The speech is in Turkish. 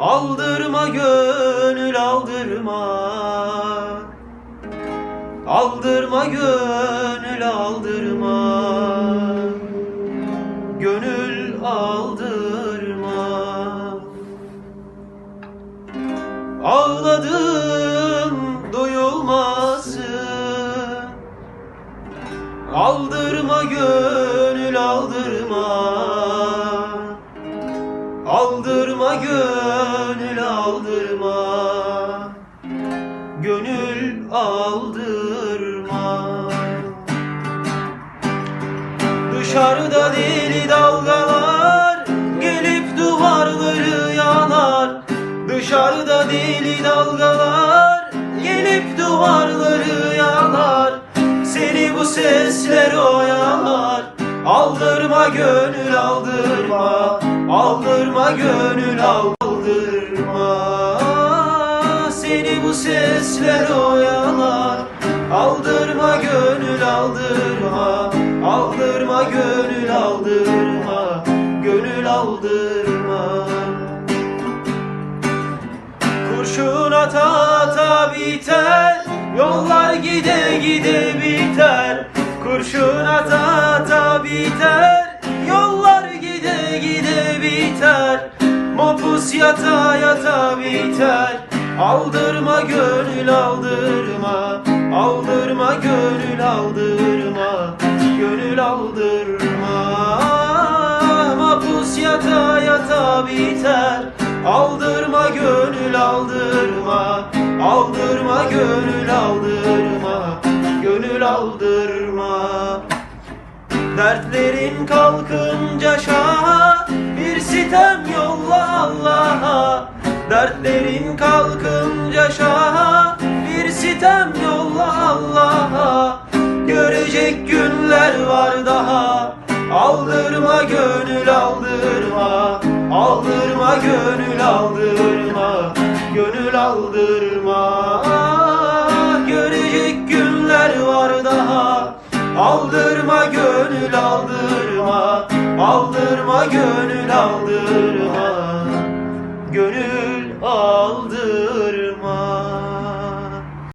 Aldırma gönül aldırma. Aldırma gönül aldırma. Gönül aldırma. Ağladım duyulmasın Aldırma gönül aldırma. Aldırma gönül aldırma. Dışarıda deli dalgalar Gelip duvarları yanar. Dışarıda deli dalgalar Gelip duvarları yanar. Seni bu sesler oyalar. Aldırma gönül aldırma. Aldırma gönül aldırma bu sesler oyalar Aldırma gönül aldırma. Aldırma gönül aldırma. Gönül aldırma. Kurşun ata ata biter. Yollar gide gide biter. Kurşun ata ata biter. Yollar gide gide biter. Mopus yata yata biter Aldırma gönül aldırma. Aldırma gönül aldırma. Gönül aldırma. Mapus yata yata biter. Aldırma gönül aldırma. Aldırma gönül aldırma. Gönül aldırma. Dertlerin kalkınca şaha. Bir sitem yolla Allah'a Dertlerin kalkınca şaha Bir sitem yolla Allah'a. Görecek günler var daha Aldırma gönül aldırma. Aldırma gönül aldırma. Gönül aldırma. Görecek günler var daha Aldırma gönül aldırma. Aldırma gönül aldırma. Gönül